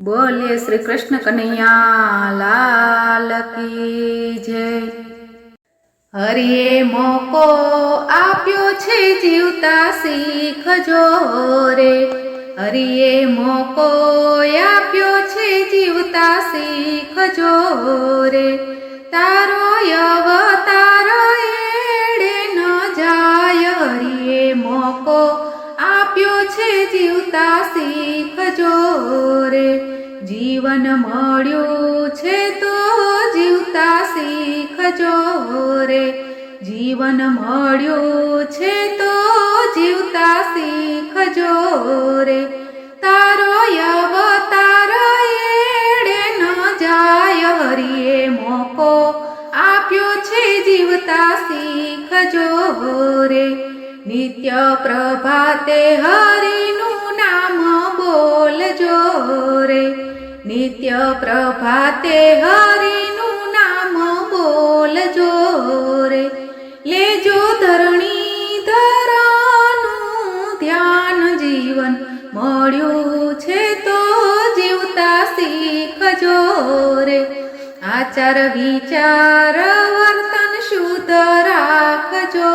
બોલીએ શ્રી કૃષ્ણ કનૈયા લાલ કી જય. હરિએ મોકો આપ્યો છે જીવતા શીખજો રે હરિએ મોકો આપ્યો છે જીવતા શીખજો રે તારો અવતાર જીવતા શીખજો જીવન મળ્યું છે તો જીવતા શીખજો રે. જીવન મળ્યું છે તો જીવતા શીખજો રે. તારો અવતાર એડે ન જાય હરિએ મોકો આપ્યો છે જીવતા શીખજો રે. નિત્ય પ્રભાતે હરિનું નામ બોલજો રે. નિત્ય પ્રભાતે હરિનું નામ બોલજો રે. લેજો ધરણી ધરાનું ધ્યાન જીવન. મળ્યું છે તો જીવતા શીખજો રે. આચાર, વિચાર, વર્તન શુદ્ધ રાખજો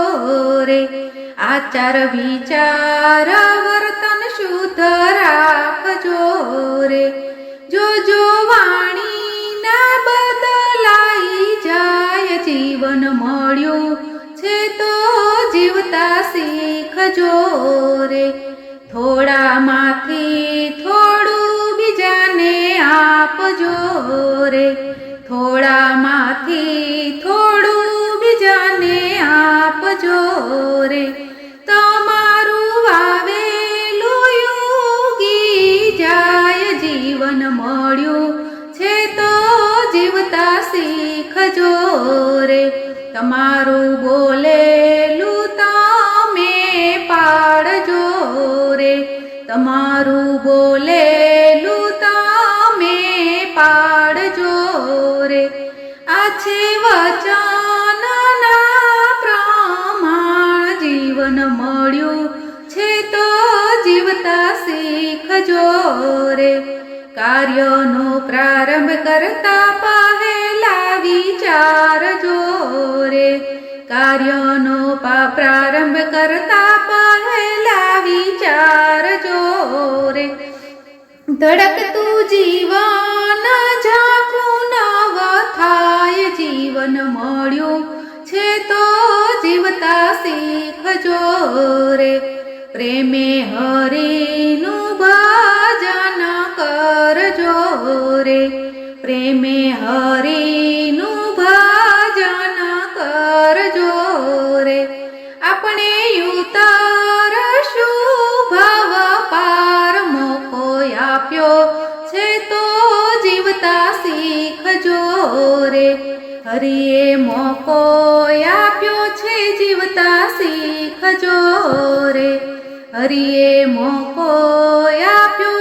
રે. આચાર, વિચાર, વર્તન શુદ્ધ રાખજો રે. જો જો વાણી ના બદલાઈ જાય, જીવન મળ્યું છે તો જીવતા શીખજો રે. થોડામાંથી થોડું બીજાને આપજો રે. થોડામાંથી થોડું બીજાને આપજો રે. જીવન મળ્યું છે તો જીવતા શીખજો રે. તમારું બોલેલું તમે પાડજો રે. તમારું બોલેલું તમે પાડજો રે. આ છે વચનના પ્રમાણ જીવન મળ્યું છે તો જીવતા શીખજો રે. કાર્યનો પ્રારંભ કરતા પહેલા વિચારજો રે કાર્યનો પ્રારંભ કરતા પહેલા વિચારજો રે ધડકતું જીવન, ઝાંખું નવ થાય, જીવન મળ્યું છે તો જીવતા શીખજો રે પ્રેમે હરીનું રે પ્રેમે હરીનું ભજન કરજો રે. આપણે ઉતાર શુભવ પાર મોકો આપ્યો છે તો જીવતા શીખજો રે. હરિએ મોકો આપ્યો છે જીવતા શીખજો રે. હરિએ મોકો આપ્યો